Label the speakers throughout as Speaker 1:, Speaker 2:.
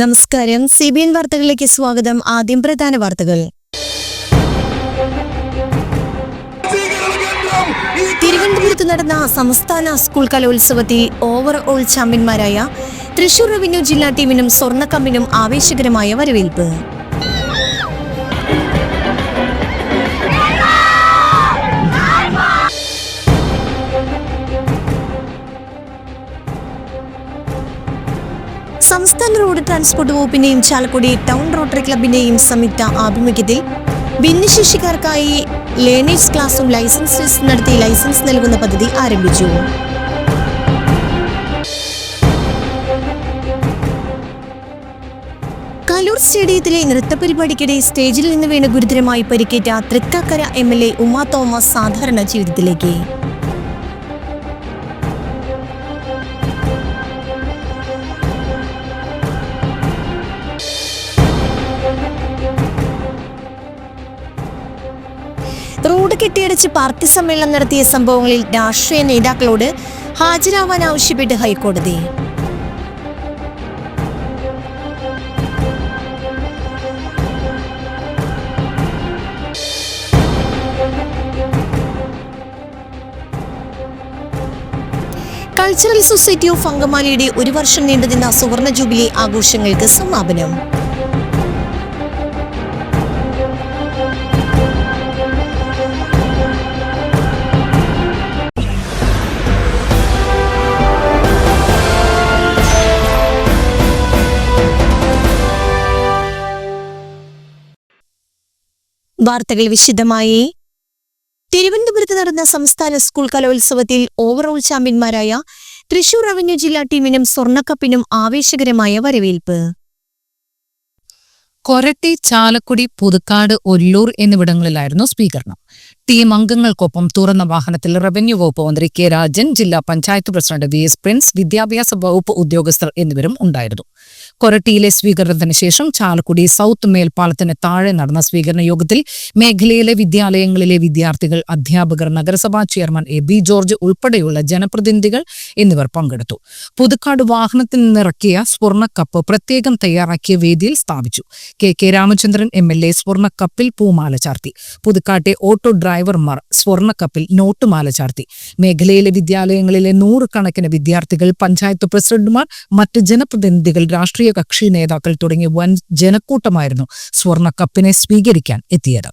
Speaker 1: നമസ്കാരം. C B N വാർത്തകളിലേക്ക് സ്വാഗതം. ആദ്യം പ്രധാന വാർത്തകൾ. തിരുവനന്തപുരത്ത് നടന്ന സംസ്ഥാന സ്കൂൾ കലോത്സവത്തിൽ ഓവറോൾ ചാമ്പ്യന്മാരായ തൃശൂർ റവന്യൂ ജില്ലാ ടീമിനും സ്വർണക്കമ്പിനും ആവേശകരമായ വരവേൽപ്പ്. സംസ്ഥാന റോഡ് ട്രാൻസ്പോർട്ട് വകുപ്പിന്റെയും ചാലക്കുടി ടൗൺ റോട്ടറി ക്ലബിന്റെയും സംയുക്ത ആഭിമുഖ്യത്തിൽ ഭിന്നശേഷിക്കാർക്കായി ലേണേഴ്സ് ക്ലാസും ലൈസൻസ് ടെസ്റ്റ് നടത്തി ലൈസൻസ് നൽകുന്ന പദ്ധതി ആരംഭിച്ചു. കലൂർ സ്റ്റേഡിയത്തിലെ നൃത്തപരിപാടിക്കിടെ സ്റ്റേജിൽ നിന്ന് വീണ് ഗുരുതരമായി പരിക്കേറ്റ Thrikkakara M L A Uma Thomas സാധാരണ ജീവിതത്തിലേക്ക്. റോഡ് കെട്ടിയടച്ച് പാർട്ടി സമ്മേളനം നടത്തിയ സംഭവങ്ങളിൽ രാഷ്ട്രീയ നേതാക്കളോട് ഹാജരാവാൻ ആവശ്യപ്പെട്ട് ഹൈക്കോടതി. കൾച്ചറൽ സൊസൈറ്റി ഓഫ് അങ്കമാലിയുടെ ഒരു വർഷം നീണ്ടുനിന്ന സുവർണ ജൂബിലി ആഘോഷങ്ങൾക്ക് സമാപനം. വാർത്തകൾ വിശദമായി. തിരുവനന്തപുരത്ത് നടന്ന സംസ്ഥാന സ്കൂൾ കലോത്സവത്തിൽ ഓവറോൾ ചാമ്പ്യന്മാരായ തൃശൂർ റവന്യൂ ജില്ലാ ടീമിനും സ്വർണക്കപ്പിനും ആവേശകരമായ വരവേൽപ്പ്.
Speaker 2: കൊരട്ടി ചാലക്കുടി പുതുക്കാട് ഒല്ലൂർ എന്നിവിടങ്ങളിലായിരുന്നു സ്വീകരണം. ടീം അംഗങ്ങൾക്കൊപ്പം തുറന്ന വാഹനത്തിൽ റവന്യൂ വകുപ്പ് മന്ത്രി കെ രാജൻ ജില്ലാ panchayat president V S Prince വിദ്യാഭ്യാസ വകുപ്പ് ഉദ്യോഗസ്ഥർ എന്നിവരും ഉണ്ടായിരുന്നു. കൊരട്ടിയിലെ സ്വീകരണത്തിന് ശേഷം ചാലക്കുടി സൗത്ത് മേൽപ്പാലത്തിന് താഴെ നടന്ന സ്വീകരണ യോഗത്തിൽ മേഖലയിലെ വിദ്യാലയങ്ങളിലെ വിദ്യാർത്ഥികൾ അധ്യാപകർ നഗരസഭാ ചെയർമാൻ എ ബി ജോർജ് ഉൾപ്പെടെയുള്ള ജനപ്രതിനിധികൾ എന്നിവർ പങ്കെടുത്തു. പുതുക്കാട് വാഹനത്തിൽ നിന്നിറക്കിയ സ്വർണക്കപ്പ് പ്രത്യേകം തയ്യാറാക്കിയ വേദിയിൽ സ്ഥാപിച്ചു. K K Ramachandran M L A സ്വർണക്കപ്പിൽ പൂമാല ചാർത്തി. പുതുക്കാട്ടെ ഓട്ടോ ഡ്രൈവർമാർ സ്വർണക്കപ്പിൽ നോട്ടുമാല ചാർത്തി. മേഖലയിലെ വിദ്യാലയങ്ങളിലെ നൂറുകണക്കിന് വിദ്യാർത്ഥികൾ പഞ്ചായത്ത് പ്രസിഡന്റുമാർ മറ്റ് ജനപ്രതിനിധികൾ രാഷ്ട്രീയ കക്ഷി നേതാക്കൾ തുടങ്ങിയ വൻ ജനക്കൂട്ടമായിരുന്നു സ്വർണക്കപ്പിനെ സ്വീകരിക്കാൻ എത്തിയത്.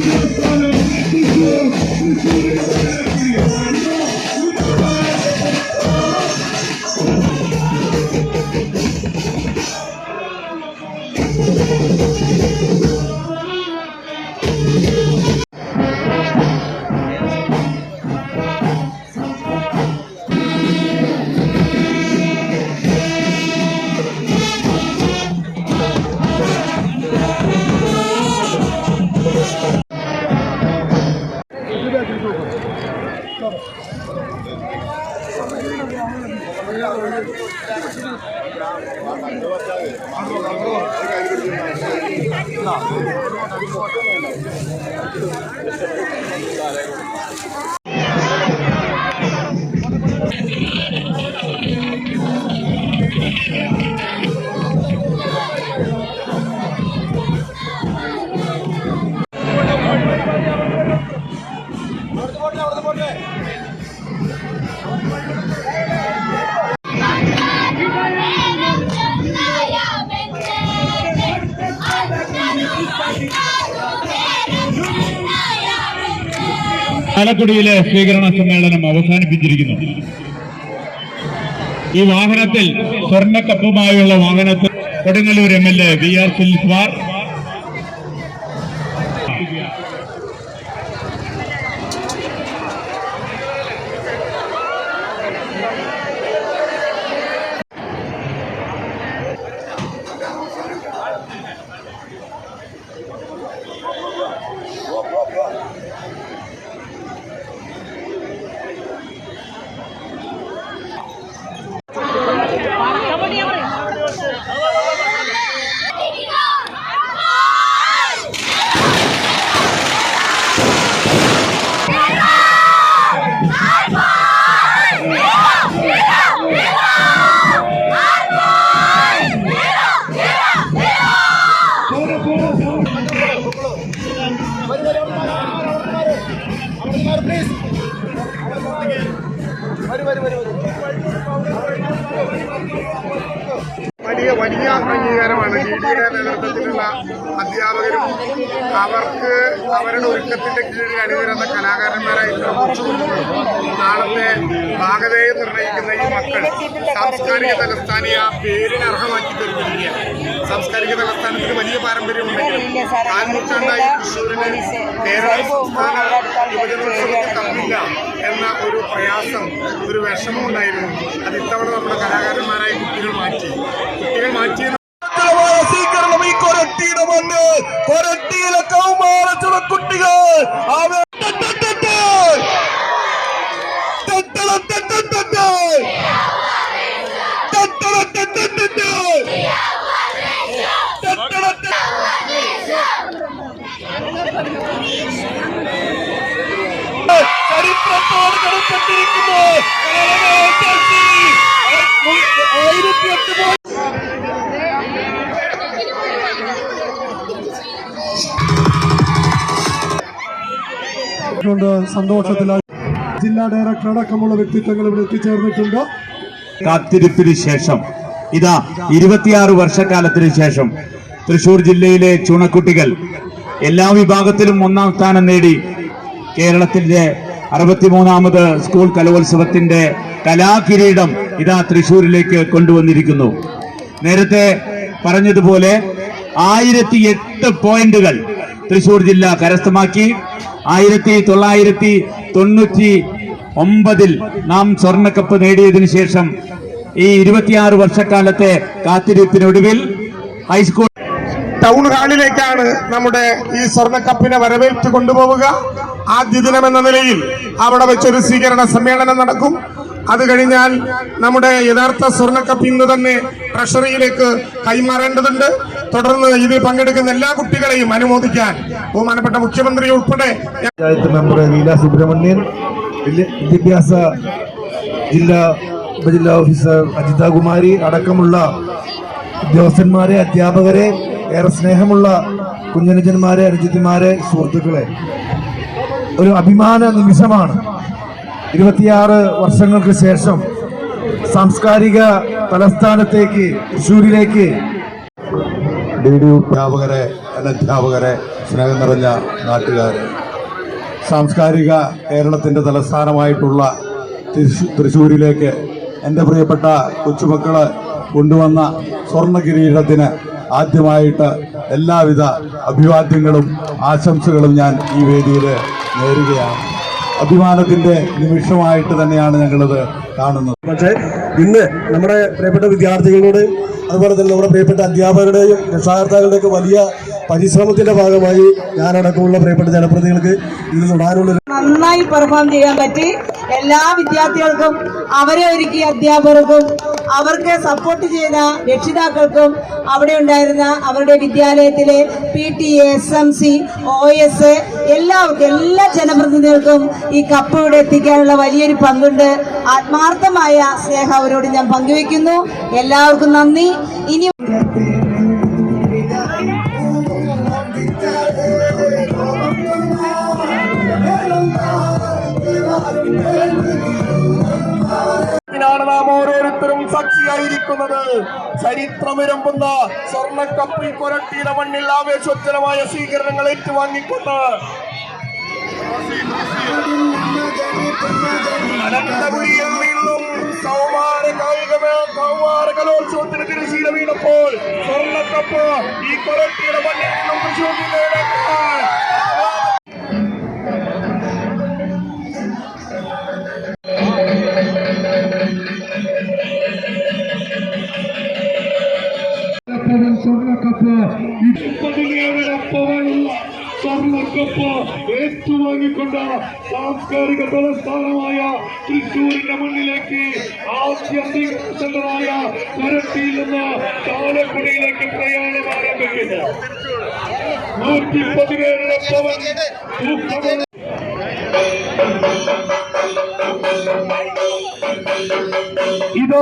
Speaker 3: സാംസ്കാരിക പ്രസ്ഥാനം അവിടുത്തെ പോട്ടെ. ചാലക്കുടിയിലെ സ്വീകരണ സമ്മേളനം അവസാനിപ്പിച്ചിരിക്കുന്നു. ഈ വാഹനത്തിൽ സ്വർണക്കപ്പുമായുള്ള വാഹനത്തിൽ Kodungallur M L A V R Sunilkumar
Speaker 4: അംഗീകാരമാണ് ഡി ഡിയുടെ നേതൃത്വത്തിലുള്ള അധ്യാപകരും അവർക്ക് അവരുടെ ഒരുക്കത്തിന്റെ കീഴിൽ അണിനിരുന്ന കലാകാരന്മാരായിട്ടുള്ള നാളത്തെ ഭാഗതയെ നിർണയിക്കുന്ന ഈ മക്കൾ സാംസ്കാരിക തലസ്ഥാനിയ പേരിന് അർഹമാക്കി തീർത്തിരിക്കുകയാണ് സാംസ്കാരിക തലസ്ഥാനത്തിന് വലിയ പാരമ്പര്യമുണ്ടെങ്കിലും കാൽനൂറ്റാണ്ടായി കേരള എന്ന ഒരു പ്രയാസം ഒരു വിഷമം ഉണ്ടായിരുന്നു. അത് ഇത്തവണ നമ്മുടെ കലാകാരന്മാരായ
Speaker 5: ജില്ലാ ഡയറക്ടർ അടക്കമുള്ള വ്യക്തിത്വങ്ങൾ ഇവിടെ എത്തിച്ചേർന്നിട്ടുണ്ട്.
Speaker 6: കാത്തിരിപ്പിന് ശേഷം ഇതാ ഇരുപത്തിയാറ് വർഷക്കാലത്തിന് ശേഷം തൃശൂർ ജില്ലയിലെ ചുണക്കുട്ടികൾ എല്ലാ വിഭാഗത്തിലും ഒന്നാം സ്ഥാനം നേടി കേരളത്തിന്റെ അറുപത്തിമൂന്നാമത് സ്കൂൾ കലോത്സവത്തിന്റെ കലാകിരീടം ഇതാ തൃശൂരിലേക്ക് കൊണ്ടുവന്നിരിക്കുന്നു. നേരത്തെ പറഞ്ഞതുപോലെ ആയിരത്തി എട്ട് പോയിന്റുകൾ തൃശൂർ ജില്ല കരസ്ഥമാക്കി. ആയിരത്തി തൊള്ളായിരത്തി തൊണ്ണൂറ്റി ഒമ്പതിൽ നാം സ്വർണക്കപ്പ് നേടിയതിനു ശേഷം ഈ ഇരുപത്തിയാറ് വർഷക്കാലത്തെ കാത്തിരിപ്പിനൊടുവിൽ ഹൈസ്കൂൾ
Speaker 4: ടൗൺ ഹാളിലേക്കാണ് നമ്മുടെ ഈ സ്വർണക്കപ്പിനെ വരവേറ്റ് കൊണ്ടുപോവുക. ആദ്യ ദിനം എന്ന നിലയിൽ അവിടെ വെച്ചൊരു സ്വീകരണ സമ്മേളനം നടക്കും. അത് കഴിഞ്ഞാൽ നമ്മുടെ യഥാർത്ഥ സ്വർണക്കപ്പ് ഇന്ന് തന്നെ ട്രഷറിയിലേക്ക് കൈമാറേണ്ടതുണ്ട്. തുടർന്ന് ഇതിൽ പങ്കെടുക്കുന്ന എല്ലാ കുട്ടികളെയും അനുമോദിക്കാൻ ബഹുമാനപ്പെട്ട മുഖ്യമന്ത്രി ഉൾപ്പെടെ
Speaker 5: പഞ്ചായത്ത് മെമ്പർ ലീല സുബ്രഹ്മണ്യൻ വിദ്യ- വിദ്യാഭ്യാസ ജില്ലാ ഉപജില്ലാ ഓഫീസർ അജിത കുമാരി അടക്കമുള്ള ഉദ്യോഗസ്ഥന്മാരെ അധ്യാപകരെ ഏറെ സ്നേഹമുള്ള കുഞ്ഞനുജന്മാരെ അനുജിത്തിമാരെ സുഹൃത്തുക്കളെ. ഒരു അഭിമാന നിമിഷമാണ്. ഇരുപത്തിയാറ് വർഷങ്ങൾക്ക് ശേഷം സാംസ്കാരിക തലസ്ഥാനത്തേക്ക് തൃശ്ശൂരിലേക്ക്
Speaker 7: ഡി ഡി അധ്യാപകരെ അനധ്യാപകരെ സ്നേഹം നിറഞ്ഞ നാട്ടുകാരെ. സാംസ്കാരിക കേരളത്തിന്റെ തലസ്ഥാനമായിട്ടുള്ള തൃശൂ- തൃശ്ശൂരിലേക്ക് എന്റെ പ്രിയപ്പെട്ട കൊച്ചുമക്കൾ കൊണ്ടുവന്ന സ്വർണ കിരീടത്തിന് ആദ്യമായിട്ട് എല്ലാവിധ അഭിവാദ്യങ്ങളും ആശംസകളും ഞാൻ ഈ വേദിയിൽ നേരുകയാണ്. അഭിമാനത്തിന്റെ നിമിഷമായിട്ട് തന്നെയാണ് ഞങ്ങളത് കാണുന്നത്.
Speaker 5: പക്ഷേ ഇന്ന് നമ്മുടെ പ്രിയപ്പെട്ട വിദ്യാർത്ഥികളോട് അതുപോലെ തന്നെ നമ്മുടെ പ്രിയപ്പെട്ട അധ്യാപകരുടെയും രക്ഷാകർത്താക്കളുടെയൊക്കെ വലിയ പരിശ്രമത്തിന്റെ ഭാഗമായി ഞാനടക്കമുള്ള പ്രിയപ്പെട്ട ജനപ്രതികൾക്ക് ഇത് തുടരാനുള്ള
Speaker 8: നന്നായി പെർഫോം ചെയ്യാൻ പറ്റി. എല്ലാ വിദ്യാർത്ഥികൾക്കും അവരെ ഒരുക്കിയ അധ്യാപകർക്കും അവർക്ക് സപ്പോർട്ട് ചെയ്ത രക്ഷിതാക്കൾക്കും അവിടെ ഉണ്ടായിരുന്ന അവരുടെ വിദ്യാലയത്തിലെ P T S M C O S എല്ലാവർക്കും എല്ലാ ജനപ്രതിനിധികൾക്കും ഈ കപ്പ് ഇവിടെ എത്തിക്കാനുള്ള വലിയൊരു പങ്കുണ്ട്. ആത്മാർത്ഥമായ സ്നേഹം അവരോട് ഞാൻ പങ്കുവെക്കുന്നു എല്ലാവർക്കും നന്ദി. ഇനി
Speaker 4: സാക്ഷിയായിരിക്കുന്നത്. ചരിത്രമിരമ്പുന്ന സ്വർണക്കപ്പിൽ കൊരട്ടിയുടെ മണ്ണിൽ ആവേശോജ്ജലമായ സ്വീകരണങ്ങൾ ഏറ്റുവാങ്ങിക്കൊണ്ട്
Speaker 9: അനന്തപുരിയിൽ കലോത്സവത്തിന് തിരശീല വീണപ്പോൾ സ്വർണക്കപ്പ് ഈ കൊരട്ടിയുടെ മണ്ണിൽ നിന്നും തൃശ്ശൂർ
Speaker 3: സ്വർണക്കപ്പ് ഏറ്റുവാങ്ങിക്കൊണ്ട് സാംസ്കാരിക തലസ്ഥാനമായ തൃശൂരിന്റെ മണ്ണിലേക്ക് ആദ്യ സെന്ററായ കൊരട്ടിയിൽ നിന്ന് താലക്കുടിയിലേക്ക് പ്രയാണം ആരംഭിക്കുന്നു. നൂറ്റി തൂക്കമുള്ള ഇത്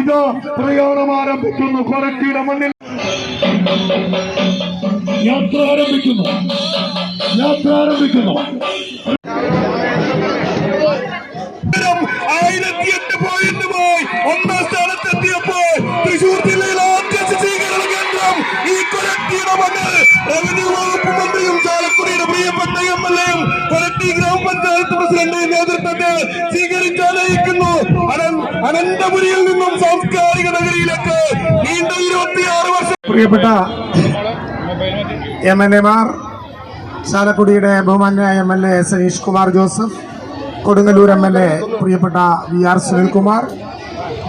Speaker 3: ഇതാ പ്രയാണം ആരംഭിക്കുന്നു. കൊരട്ടിയുടെ മണ്ണിൽ യാത്ര ആരംഭിക്കുന്നു. യാത്ര ആരംഭിക്കുന്നു
Speaker 9: ആയിരത്തി എട്ട് പോയിന്റുമായി ഒന്നാം സ്ഥാനത്തെത്തിയപ്പോൾ തൃശൂർ ജില്ലയിലെ ആദ്യ ശുചീകരണ കേന്ദ്രം ഈ മണ്ണിൽ റവന്യൂ വകുപ്പ് മന്ത്രിയും ചാലക്കുടിയുടെ പ്രിയപ്പെട്ട എം എൽ എയും കൊരട്ടി ഗ്രാമപഞ്ചായത്ത് പ്രസിഡന്റിന്റെ നേതൃത്വത്തിൽ സ്വീകരിക്കാനായിരിക്കുന്നു അനന്ത- അനന്തപുരിയിൽ നിന്നും സാംസ്കാരിക നഗരിയിലേക്ക് നീണ്ട ഇരുപത്തിയാറ് വർഷം
Speaker 4: പ്രിയപ്പെട്ട എം എൽ എമാർ ചാലക്കുടിയുടെ ബഹുമാന്യ M L A Saneesh Kumar Joseph Kodungallur M L A പ്രിയപ്പെട്ട വി ആർ സുനിൽകുമാർ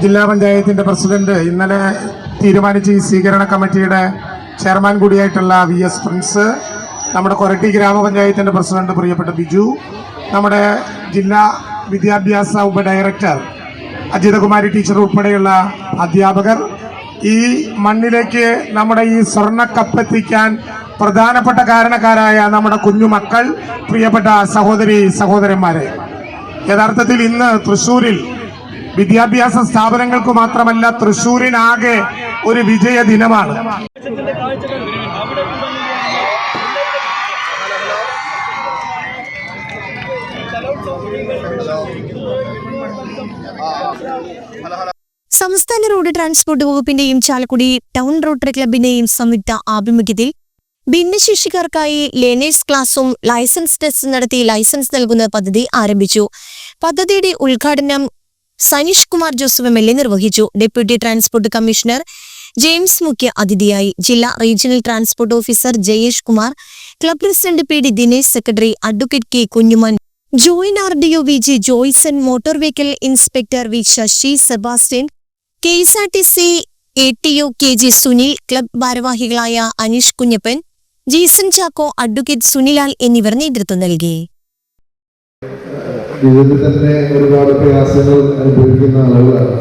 Speaker 4: ജില്ലാ പഞ്ചായത്തിന്റെ പ്രസിഡന്റ് ഇന്നലെ തീരുമാനിച്ച ഈ സ്വീകരണ കമ്മിറ്റിയുടെ ചെയർമാൻ കൂടിയായിട്ടുള്ള വി എസ് പ്രിൻസ് നമ്മുടെ കൊരട്ടി ഗ്രാമപഞ്ചായത്തിന്റെ പ്രസിഡന്റ് പ്രിയപ്പെട്ട ബിജു നമ്മുടെ ജില്ലാ വിദ്യാഭ്യാസ ഉപഡയറക്ടർ അജിതകുമാരി ടീച്ചർ ഉൾപ്പെടെയുള്ള അധ്യാപകർ. ഈ മണ്ണിലേക്ക് നമ്മുടെ ഈ സ്വർണ കപ്പെത്തിക്കാൻ പ്രധാനപ്പെട്ട കാരണക്കാരായ നമ്മുടെ കുഞ്ഞുമക്കൾ പ്രിയപ്പെട്ട സഹോദരി സഹോദരന്മാരെ. യഥാർത്ഥത്തിൽ ഇന്ന് തൃശ്ശൂരിൽ വിദ്യാഭ്യാസ സ്ഥാപനങ്ങൾക്ക് മാത്രമല്ല തൃശ്ശൂരിനാകെ ഒരു വിജയ ദിനമാണ്.
Speaker 1: സംസ്ഥാന റോഡ് ട്രാൻസ്പോർട്ട് വകുപ്പിന്റെയും ചാലക്കുടി ടൗൺ റോട്ടറി ക്ലബിന്റെയും സംയുക്ത ആഭിമുഖ്യത്തിൽ ഭിന്നശേഷിക്കാർക്കായി ലേണേഴ്സ് ക്ലാസും ലൈസൻസ് ടെസ്റ്റ് നടത്തി ലൈസൻസ് നൽകുന്ന പദ്ധതി ആരംഭിച്ചു. പദ്ധതിയുടെ ഉദ്ഘാടനം Saneesh Kumar Joseph M L A നിർവഹിച്ചു. ഡെപ്യൂട്ടി ട്രാൻസ്പോർട്ട് കമ്മീഷണർ ജെയിംസ് മുഖ്യ അതിഥിയായി. ജില്ലാ regional transport officer Jayesh Kumar club president P D Dinesh secretary advocate K Kunjuman joint R D O V G Joyson motor vehicle inspector V Sasi Sebastian K S R T C A T O K G Sunil club ഭാരവാഹികളായ Aneesh Kunjappan Jeesan Chacko advocate Sunilal എന്നിവർ നേതൃത്വം നൽകി.
Speaker 7: തന്നെ ഒരുപാട് പ്രയാസങ്ങൾ അനുഭവിക്കുന്ന ആളുകളാണ്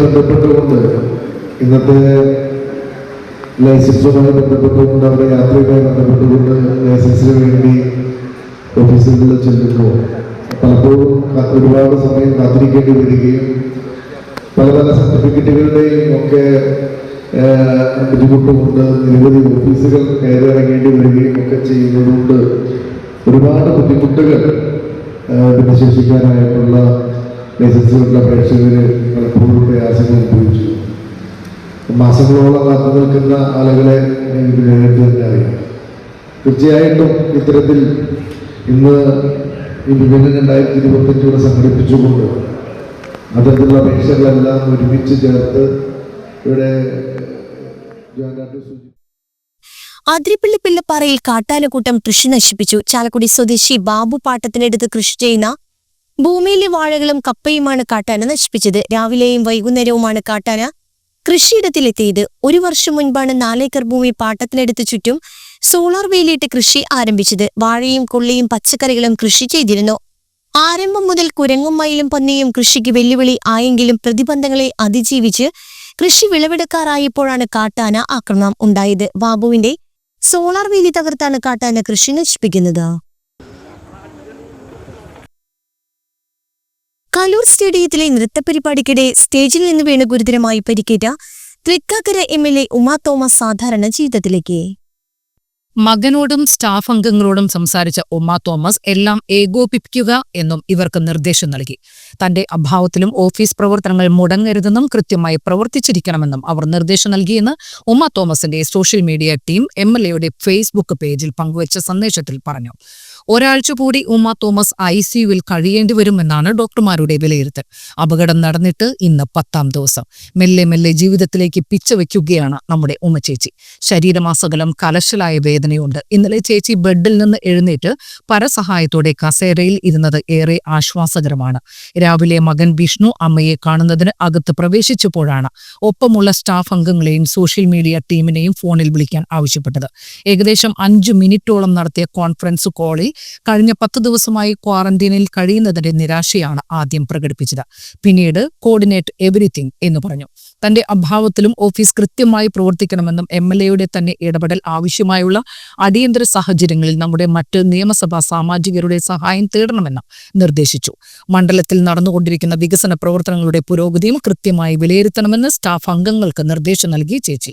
Speaker 7: ബന്ധപ്പെട്ടുകൊണ്ട് ഇന്നത്തെ ലൈസൻസുമായി ബന്ധപ്പെട്ടുകൊണ്ട് അവരുടെ യാത്രയുമായി ബന്ധപ്പെട്ടുകൊണ്ട് ലൈസൻസിന് വേണ്ടി ഓഫീസുകളിൽ ചെല്ലുമ്പോൾ പലപ്പോഴും ഒരുപാട് സമയം കാത്തിരിക്കേണ്ടി വരികയും പല പല സർട്ടിഫിക്കറ്റുകളുടെയും ഒക്കെ ബുദ്ധിമുട്ടുമുണ്ട്. നിരവധി ഓഫീസുകൾ കയറിയിറങ്ങേണ്ടി വരികയും ഒക്കെ ചെയ്യുന്നതുകൊണ്ട് ഒരുപാട് ബുദ്ധിമുട്ടുകൾ ഭിന്നശേഷിക്കാനായിട്ടുള്ള ലൈസൻസുകളുടെ അപേക്ഷകർ പലപ്പോഴും പ്രയാസങ്ങൾ അനുഭവിച്ചു. മാസങ്ങളോളം കാത്തു നിൽക്കുന്ന ആളുകളെ എനിക്ക് നേരിട്ട് തന്നെ അറിയാം തീർച്ചയായിട്ടും ഇത്തരത്തിൽ ഇന്ന് ഈ വിപണി രണ്ടായിരത്തി ഇരുപത്തഞ്ചൂടെ സംഘടിപ്പിച്ചുകൊണ്ട് അതിലുള്ള അപേക്ഷകളെല്ലാം ഒരുമിച്ച് ചേർത്ത് ഇവിടെ
Speaker 1: അതിരിപ്പള്ളി പിള്ളപ്പാറയിൽ കാട്ടാനക്കൂട്ടം കൃഷി നശിപ്പിച്ചു. ചാലക്കുടി സ്വദേശി ബാബു പാട്ടത്തിനടുത്ത് കൃഷി ചെയ്യുന്ന ഭൂമിയിലെ വാഴകളും കപ്പയുമാണ് കാട്ടാന നശിപ്പിച്ചത്. രാവിലെയും വൈകുന്നേരവുമാണ് കാട്ടാന കൃഷിയിടത്തിലെത്തിയത്. ഒരു വർഷം മുൻപാണ് നാലേക്കർ ഭൂമി പാട്ടത്തിനടുത്ത് ചുറ്റും സോളാർ വേലിയിട്ട് കൃഷി ആരംഭിച്ചത് വാഴയും കൊള്ളിയും പച്ചക്കറികളും കൃഷി ചെയ്തിരുന്നു. ആരംഭം മുതൽ കുരങ്ങും മയിലും പന്നിയും കൃഷിക്ക് വെല്ലുവിളി ആയെങ്കിലും പ്രതിബന്ധങ്ങളെ അതിജീവിച്ച് കൃഷി വിളവെടുക്കാറായപ്പോഴാണ് കാട്ടാന ആക്രമണം ഉണ്ടായത്. ബാബുവിന്റെ സോളാർ വേലി തകർത്താണ് കാട്ടാന കൃഷി നശിപ്പിക്കുന്നത്. കലൂർ സ്റ്റേഡിയത്തിലെ നൃത്തപരിപാടിക്കിടെ സ്റ്റേജിൽ നിന്ന് വീണ് ഗുരുതരമായി പരിക്കേറ്റ Thrikkakara M L A Uma Thomas സാധാരണ ജീവിതത്തിലേക്ക്.
Speaker 2: മകനോടും സ്റ്റാഫ് അംഗങ്ങളോടും സംസാരിച്ച ഉമ്മ തോമസ് എല്ലാം ഏകോപിപ്പിക്കുക എന്നും ഇവർക്ക് നിർദ്ദേശം നൽകി. തന്റെ അഭാവത്തിലും ഓഫീസ് പ്രവർത്തനങ്ങൾ മുടങ്ങരുതെന്നും കൃത്യമായി പ്രവർത്തിച്ചിരിക്കണമെന്നും അവർ നിർദ്ദേശം നൽകിയെന്ന് ഉമ്മ തോമസിന്റെ social media team M Facebook പേജിൽ പങ്കുവച്ച സന്ദേശത്തിൽ പറഞ്ഞു. ഒരാഴ്ച കൂടി ഉമ്മ തോമസ് ഐ സിയുവിൽ കഴിയേണ്ടി വരുമെന്നാണ് ഡോക്ടർമാരുടെ വിലയിരുത്തൽ. അപകടം നടന്നിട്ട് ഇന്ന് പത്താം ദിവസം. മെല്ലെ മെല്ലെ ജീവിതത്തിലേക്ക് പിച്ചവെക്കുകയാണ് നമ്മുടെ ഉമ്മ ചേച്ചി. ശരീരമാസകലം കലശലായ വേദനയുണ്ട്. ഇന്നലെ ചേച്ചി ബെഡിൽ നിന്ന് എഴുന്നേറ്റ് പരസഹായത്തോടെ കസേരയിൽ ഇരുന്നത് ഏറെ ആശ്വാസകരമാണ്. രാവിലെ മകൻ വിഷ്ണു അമ്മയെ കാണുന്നതിന് അകത്ത് പ്രവേശിച്ചപ്പോഴാണ് ഒപ്പമുള്ള സ്റ്റാഫ് അംഗങ്ങളെയും സോഷ്യൽ മീഡിയ ടീമിനെയും ഫോണിൽ വിളിക്കാൻ ആവശ്യപ്പെട്ടത്. ഏകദേശം അഞ്ചു മിനിറ്റോളം നടത്തിയ കോൺഫറൻസ് കോളിൽ കഴിഞ്ഞ പത്ത് ദിവസമായി ക്വാറന്റീനിൽ കഴിയുന്നതിന്റെ നിരാശയാണ് ആദ്യം പ്രകടിപ്പിച്ചത്. പിന്നീട് കോർഡിനേറ്റ് എവറിത്തിങ് എന്ന് പറഞ്ഞു. തന്റെ അഭാവത്തിലും ഓഫീസ് കൃത്യമായി പ്രവർത്തിക്കണമെന്നും എം എൽ എയുടെ തന്നെ ഇടപെടൽ ആവശ്യമായുള്ള അടിയന്തര സാഹചര്യങ്ങളിൽ നമ്മുടെ മറ്റ് നിയമസഭാ സാമാജികരുടെ സഹായം തേടണമെന്നും നിർദ്ദേശിച്ചു. മണ്ഡലത്തിൽ നടന്നുകൊണ്ടിരിക്കുന്ന വികസന പ്രവർത്തനങ്ങളുടെ പുരോഗതിയും കൃത്യമായി വിലയിരുത്തണമെന്ന് സ്റ്റാഫ് അംഗങ്ങൾക്ക് നിർദ്ദേശം നൽകി ചേച്ചി.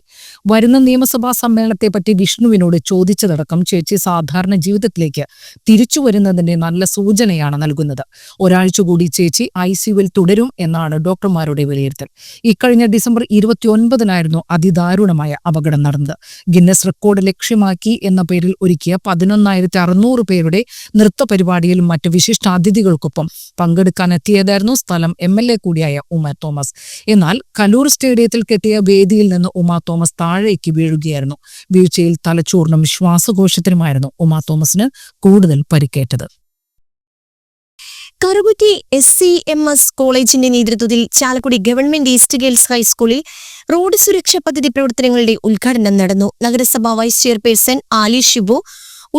Speaker 2: വരുന്ന നിയമസഭാ സമ്മേളനത്തെപ്പറ്റി വിഷ്ണുവിനോട് ചോദിച്ചതടക്കം ചേച്ചി സാധാരണ ജീവിതത്തിലേക്ക് തിരിച്ചു വരുന്നതിന്റെ നല്ല സൂചനയാണ് നൽകുന്നത്. ഒരാഴ്ച കൂടി ചേച്ചി ഐ സിയുവിൽ തുടരും എന്നാണ് ഡോക്ടർമാരുടെ വിലയിരുത്തൽ. ഇക്കഴിഞ്ഞ ഡിസംബർ ഇരുപത്തിയൊൻപതിനായിരുന്നു അതിദാരുണമായ അപകടം നടന്നത്. ഗിന്നസ് റെക്കോർഡ് ലക്ഷ്യമാക്കി എന്ന പേരിൽ ഒരുക്കിയ പതിനൊന്നായിരത്തി അറുന്നൂറ് പേരുടെ നൃത്ത പരിപാടിയിലും മറ്റ് വിശിഷ്ടാതിഥികൾക്കൊപ്പം പങ്കെടുക്കാനെത്തിയതായിരുന്നു സ്ഥലം എം എൽ എ കൂടിയായ ഉമ തോമസ്. എന്നാൽ കലൂർ സ്റ്റേഡിയത്തിൽ കെട്ടിയ വേദിയിൽ നിന്ന് ഉമ തോമസ് താഴേക്ക് വീഴുകയായിരുന്നു. വീഴ്ചയിൽ തലച്ചോറിനും ശ്വാസകോശത്തിനുമായിരുന്നു ഉമ തോമസിന് കൂടുതൽ പരിക്കേറ്റത്.
Speaker 1: Karukutty S C M S കോളേജിന്റെ നേതൃത്വത്തിൽ ചാലക്കുടി ഗവൺമെന്റ് ഈസ്റ്റ് ഗേൾസ് ഹൈസ്കൂളിൽ റോഡ് സുരക്ഷാ പദ്ധതി പ്രവർത്തനങ്ങളുടെ ഉദ്ഘാടനം നടന്നു. നഗരസഭാ വൈസ് ചെയർപേഴ്സൺ ആലി ഷിബു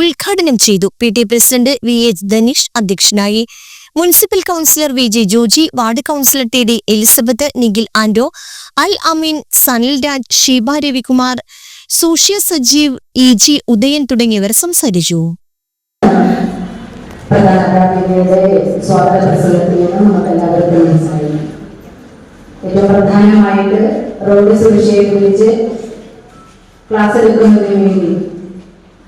Speaker 1: ഉദ്ഘാടനം ചെയ്തു. P T president V H Dhaneesh അധ്യക്ഷനായി. Municipal councillor V J Joji ward councillor T D Elizabeth Nikhil Ando Al Ameen Sanil Raj Sheeba Ravikumar Sushya Sajeev E G Udayan തുടങ്ങിയവർ സംസാരിച്ചു.
Speaker 10: പ്രധാനമന്ത്രിയുടെ സ്വാഗത പ്രസംഗത്തിൽ നിന്ന് നമുക്ക് എല്ലാവർക്കും മനസ്സിലായി. ഏറ്റവും പ്രധാനമായിട്ട് റോഡ് സുരക്ഷയെ കുറിച്ച് ക്ലാസ് എടുക്കുന്നതിന് വേണ്ടി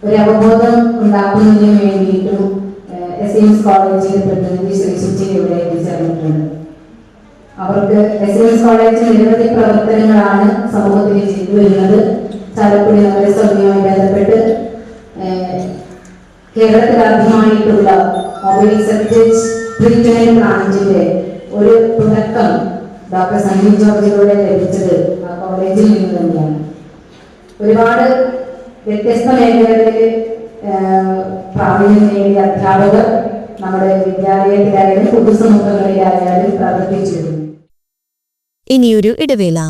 Speaker 10: ഒരു അവബോധം ഉണ്ടാക്കുന്നതിന് വേണ്ടിയിട്ടും എസ് എം എസ് കോളേജിലെ പ്രതിനിധി ശ്രീ സുചി ഇവിടെ എത്തിച്ചേർന്നിട്ടുണ്ട് അവർക്ക് എസ് എം എസ് കോളേജ് നിരവധി പ്രവർത്തനങ്ങളാണ് സമൂഹത്തിൽ ചെയ്തു വരുന്നത് ചാലക്കുടി നഗരസഭയുമായി ബന്ധപ്പെട്ട് കേരളത്തിൽ കേരളത്തിൽ ആദ്യമായിട്ടുള്ള മൊബൈൽ സെപ്റ്റേജ് ഒരു തുടക്കം ഡോക്ടർ സണ്ണി ജോർജിലൂടെ ലഭിച്ചത് ആ കോളേജിൽ നിന്ന് തന്നെയാണ്. ഒരുപാട് വ്യത്യസ്ത മേഖലകളിൽ പ്രാവീണ്യം നേടിയ അധ്യാപകർ നമ്മുടെ വിദ്യാലയത്തിലായാലും പൊതുസമൂഹങ്ങളിലായാലും പ്രവർത്തിച്ചിരുന്നു.
Speaker 1: ഇനിയൊരു ഇടവേള.